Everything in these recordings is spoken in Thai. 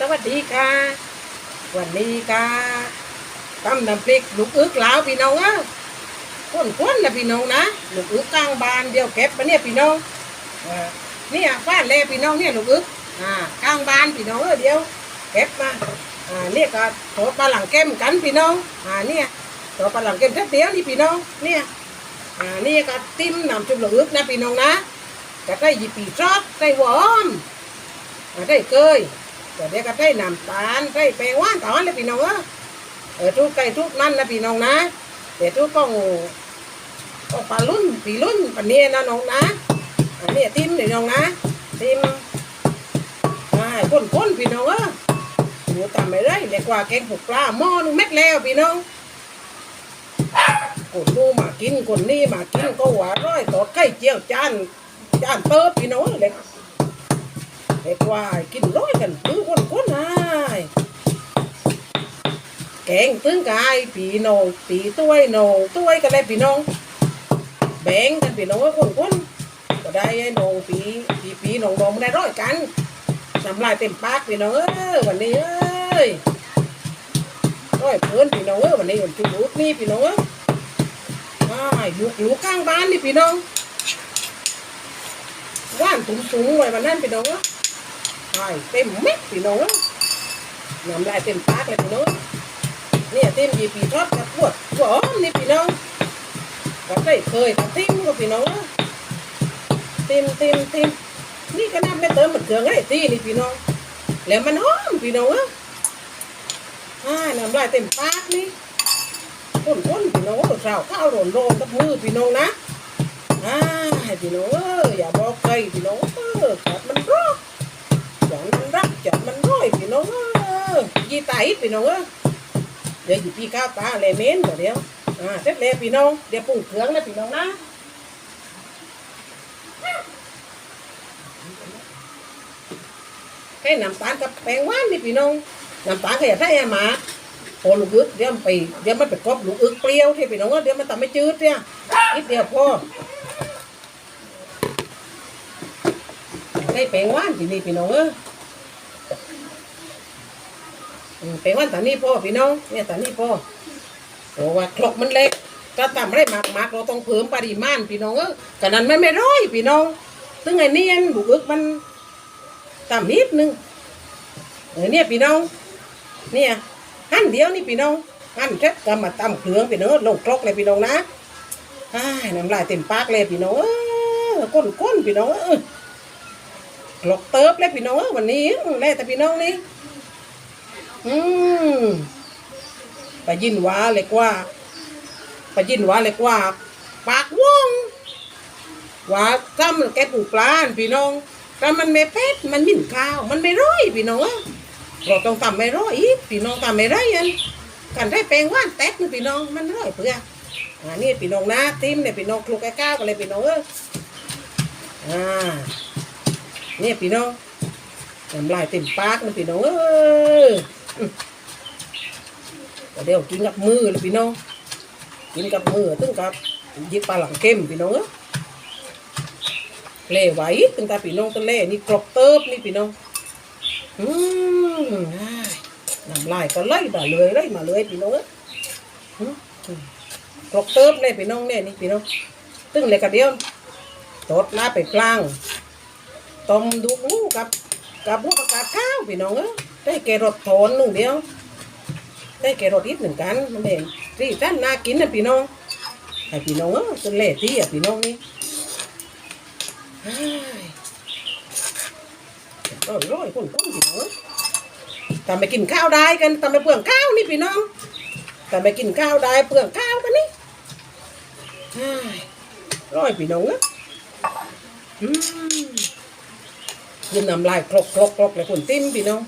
สวัสดีค่ะ วันนี้ค่ะตำน้ำพริกลูกอึกลาวพี่น้องอะข้นๆนะพี่น้องนะลูกอึกกลางบานเดียวเก็บมาเนี่ยพี่น้องเนี่ยฟ้านแลพี่น้องเนี่ยลูกอึกอ่ากลางบานพี่น้องเออเดียวเก็บมาอ่าเนี่ยก็โถปลาหลังเก้มกันพี่น้องอ่าเนี่ยโถปลาหลังเก้มแค่เดียวนี่พี่น้องเนี่ยอ่านี่ก็ติ้มน้ำจุ่มลูกอึกนะพี่น้องนะก็ได้ยิบปีซอสได้หวอมอ่าได้เกย แต่เดี๋ยวก็ได้น้ำตาลได้แป้งหว่านตอนเลยพี่น้องเออเออทุกไก่ทุกนั่นนะพี่น้องนะแต่ทุกต้องต้องปลาลุ่นปีลุ่นปลาเนียนะน้องนะอันนี้ติมเลยน้องนะติมใช่ข้นข้นๆพี่น้องเออหนูทำไม่ได้เด็กว่าแกงผูกปลาหม้อนึงเม็ดแล้วพี่น้องคนนู้มากินคนนี้มากินก็หวานร้อยตอดไข่เจียวจานจานเติบพี่น้องเด็ก เด็กว่ากินร้อยกันคือคนคนนายแกงตึงกายปีโหนงปีต้วยโหนงต้วยก็ได้ปีน้อง แบ่งกันปีน้องคนคนก็ได้ไอ้โหนงปีปีปีโหนงโหนงไม่ได้ร้อยกันน้ำลายเต็มปากปีน้องเอ้ยวันนี้เอ้ยร้อยเพื่อนปีน้องเอ้ยวันนี้วันจุลุกนี่ปีน้องเอ้ยอ้ายอยู่อยู่ข้างบ้านนี่ปีน้องว่านถุงสูงๆไว้วันนั้นปีน้องเอ้ย ใช่เต็มเม็ดพี่น้องน้ำลายเต็มปากเลยพี่น้องเนี่ยเต็มยีปีทอดกับปวดหัวอ้อมนี่พี่น้องก็ได้เคยกับติ้มกับพี่น้องเต็มเต็มเต็มนี่ก็น้ำไม่เติมเหมือนเครื่องไอ้ตีนี่พี่น้อง แล้วมันหอมพี่น้องอะอ่าน้ำลายเต็มปากนี่ข้นข้นๆพี่น้องเช้าข้าวโดนโดนกับมือพี่น้องนะอ่าพี่น้องเอออย่าบอกใครพี่น้องเออขาดมันรอน chọn จอดมันน้อยพี่น้องเออยี่ตายพี่น้องเออเดี๋ยวอยู่พี่ข้าวตาเลยเม้นเดี๋ยวอ่าเสร็จแล้วพี่น้องเดี๋ยวปรุงเครื่องนะพี่น้องนะให้น้ำตาลกับแป้งหวานนี่พี่น้องน้ำตาลก็อย่าได้อมาพอลูกอึกเดี๋ยวไปเดี๋ยวมันไปกรอบลูกอึกเปรี้ยวที่พี่น้องเดี๋ยวมันทำไม่จืดเนี่ยนิดเดียวพอได้แป้งหวานที่นี่พี่น้องเออ เป็นวันตานี่พ่อพี่น้องเนี่ยตานี่พ่อโอ้ว่าครกมันเล็กถ้าทำได้มากมากเราต้องเพิ่มปริมาณพี่น้องเออขนาดมันไม่ร้อยพี่น้องซึ่งไอ้เนียนบุกอึกมันต่ำนิดนึงเออเนี่ยพี่น้องเนี่ยหั่นเดียวนี่พี่น้องหั่นเสร็จก็มาตำเครื่องพี่น้องลงครกเลยพี่น้องนะอ้ายน้ำลายเต็มปากเลยพี่น้องเออก้นก้นๆพี่น้องเออครกเติบเลยพี่น้องเออวันนี้แล่แต่พี่น้องนี่ อืมไปยินว่าเลยกว่าไปยินว่าเลยกว่า ปากว่องว่าถ้ามันแกปลูกปลาพี่น้องถ้ามันไม่เผ็ดมันมิ่นข้าว มันไม่ร้อยพี่น้องอะเราต้องทำไม่ร้อยอีกพี่น้องทำไม่ได้ยันกันได้แปลงว่านแตกนี่พี่น้องมันร้อยเพื่ออ่านี่พี่น้องนะติ้มเนี่ยพี่น้องคลุกไอ้ก้าวกันเลยพี่น้องเอออ่าเนี่ยพี่น้องน้ำลายเต็มปากเลยพี่น้องเออ เดี๋ยวกินกับมือเลยพี่น้อง กินกับมือตึงกับยิบปลาหลังเข้มพี่น้องเอ้อเล่ไหวตึงตาพี่น้องตึงเล่นี่กรอบเติบนี่พี่น้อง อืมอ้ายน้ำลายก็ไหลมาเลยไหลมาเลยพี่น้องเอ้ออืมกรอบเติบเลยพี่น้องเนี่ยนี่พี่น้อง ตึงเลยกระเดียวตดลาไปกลางต้มดูหมูกับกับพวกอากาศข้าวพี่น้องเอ้ ได้แกรสโทนหนึ่งเดียว ได้แกรสอีกเหมือนกันมันเองที่ท่านน่ากินนะพี่น้องให้พี่น้องเออจนเละที่อะพี่น้องนี่เฮ้ยร้อยร้อยคนต้นพี่น้องทำไปกินข้าวได้กันทำไปเปลืองข้าวนี่พี่น้องทำไปกินข้าวได้เปลืองข้าวกันนี่เฮ้ยร้อยพี่น้องนะอืมยืนน้ำลายคลกคลกคลกเลยคนติ้มพี่น้อง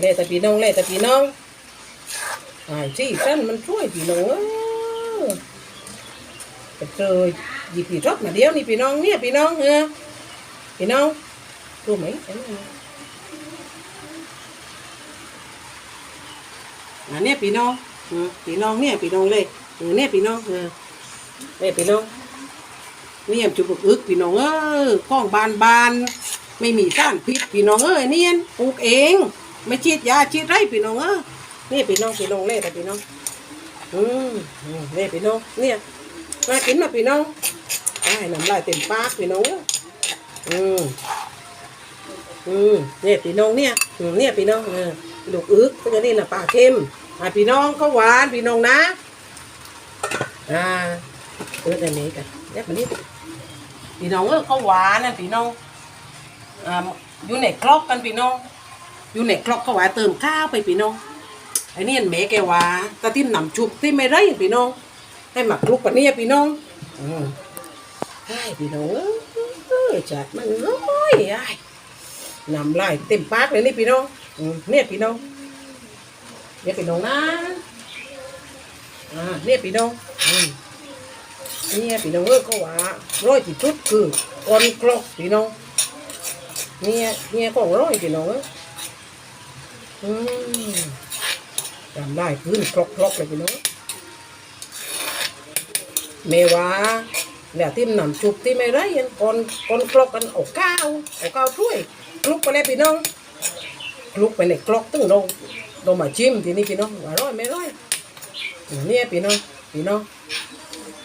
เล่แต่พี่น้องเล่แต่พี่น้องไอ้ที่สั้นมันช่วยพี่น้องเออเจอหยิบผีรถมาเดียวนี่พี่น้องเนี่ยพี่น้องเออพี่น้องรู้ไหมอันเนี้ยพี่น้องเออพี่น้องเนี่ยพี่น้องเลยเออเนี่ยพี่น้องเออเนี่ยพี่น้องเนี่ยจุกอึกพี่น้องเออข้องบานบานไม่มีสารพิษพี่น้องเอ้ยเนียนปลูกเอง ไม่ฉีดยาฉีดไรพี่น้องเอ้นี่พี่น้องพี่น้องเล่แต่พี่น้อง อืมอืมนี่พี่น้อง เนี่ยมากินมาพี่น้องไอ้น้ำลายเต็มปากพี่น้อง อืมอืมเนี่ยพี่น้องเนี่ยอืมเนี่ยพี่น้องเออลูกอึกพวกนี้น่ะปลาเค็มอะพี่น้องก็หวานพี่น้องนะ อ่าเอออันนี้กันเนี่ยมันนี่พี่น้องเออก็หวานนะพี่น้องอ่าอยู่ในครอกกันพี่น้อง อยู่ในครอกก็ว่าเติมข้าวไปพี่น้องไอ้นี่แม่แกว่าแตาที่นำชุบที่ไม่ไรพี่น้อง ให้หมักลุกกว่านี้พี่น้องอืมใช่พี่น้องเอ้ยจัดมันน้อยไอ้นำลายเต็มปากเลยนี่พี่น้องอืมเนี่ยพี่น้องเนี่ยพี่น้องนะอ่าเนี่ยพี่น้องอืมเนี่ยพี่น้องเออก็ว่าร้อยที่สุดคือก้อนครอกพี่น้องเนี่ยเนี่ยของร้อยพี่น้องเอ้ยอืม จำได้พื้นคลอกคลอกเลยพี่น้องเมวาเนี่ยที่นำจุบที่ไม่ไรกันคนคนคลอกกันเอาข้าวเอาข้าวถ้วยคลุกไปเลยพี่น้องคลุกไปในคลอกตึ้งเราเรามาชิมทีนี้พี่น้องว่าร้อยไม่ร้อยเนี่ยพี่น้องพี่น้อง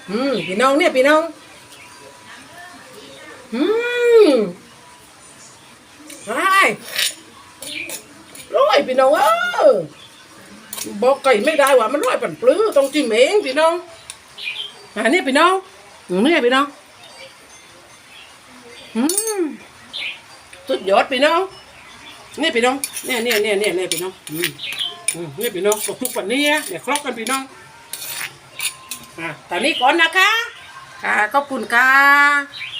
อืมพี่น้องเนี่ยพี่น้องอืมใช่ร้อย พี่น้องเออบอกไก่ไม่ได้ว่ามันร้อยปั่นปลื้อต้องจิ้มเองพี่น้องอันนี้พี่น้องนี่พี่น้องอืมสุดยอดพี่น้องนี่พี่น้องเนี่ยเนี่ยเนี่ยเนี่ยเนี่ยพี่น้องอืมอืมนี่พี่น้องตกทุกวันนี้เนี่ยครอบกันพี่น้องอะตอนนี้ก่อนนะคะค่ะขอบคุณค่ะ